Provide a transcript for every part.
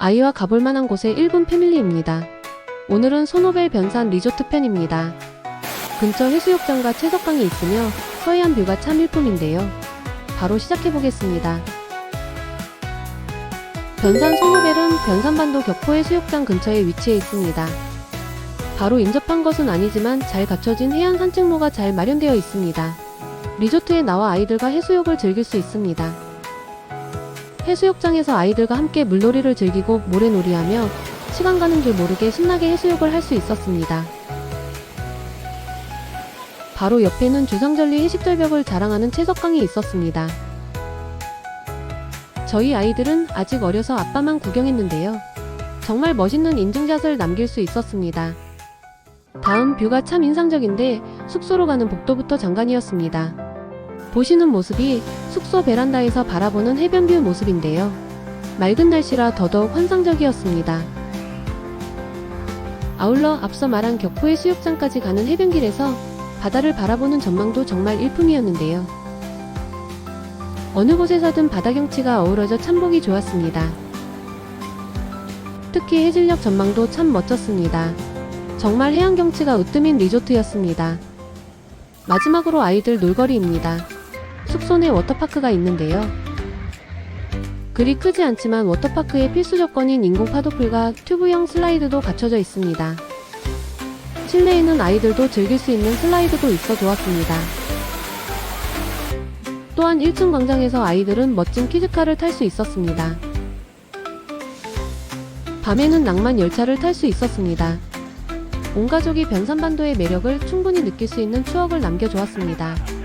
아이와 가볼 만한 곳의 1분 패밀리입니다. 오늘은 소노벨 변산 리조트 편입니다. 근처 해수욕장과 채석강이 있으며 서해안 뷰가 참 일품인데요. 바로 시작해보겠습니다. 변산 소노벨은 변산반도 격포 해수욕장 근처에 위치해 있습니다. 바로 인접한 것은 아니지만 잘 갖춰진 해안 산책로가 잘 마련되어 있습니다. 리조트에 나와 아이들과 해수욕을 즐길 수 있습니다. 해수욕장에서 아이들과 함께 물놀이를 즐기고 모래놀이하며 시간 가는 줄 모르게 신나게 해수욕을 할 수 있었습니다. 바로 옆에는 주상절리 해식절벽을 자랑하는 채석강이 있었습니다. 저희 아이들은 아직 어려서 아빠만 구경했는데요. 정말 멋있는 인증샷을 남길 수 있었습니다. 다음 뷰가 참 인상적인데 숙소로 가는 복도부터 장관이었습니다. 보시는 모습이 숙소 베란다에서 바라보는 해변뷰 모습인데요. 맑은 날씨라 더더욱 환상적이었습니다. 아울러 앞서 말한 격포의 수욕장까지 가는 해변길에서 바다를 바라보는 전망도 정말 일품이었는데요. 어느 곳에서든 바다 경치가 어우러져 참 보기 좋았습니다. 특히 해질녘 전망도 참 멋졌습니다. 정말 해안 경치가 으뜸인 리조트였습니다. 마지막으로 아이들 놀거리입니다. 내 워터파크가 있는데요. 그리 크지 않지만 워터파크의 필수 조건인 인공 파도풀과 튜브형 슬라이드도 갖춰져 있습니다. 실내에는 아이들도 즐길 수 있는 슬라이드도 있어 좋았습니다. 또한 1층 광장에서 아이들은 멋진 키즈카를 탈 수 있었습니다. 밤에는 낭만 열차를 탈 수 있었습니다. 온 가족이 변산반도의 매력을 충분히 느낄 수 있는 추억을 남겨주었습니다.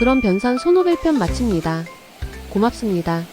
그럼 변산 소노벨 편 마칩니다. 고맙습니다.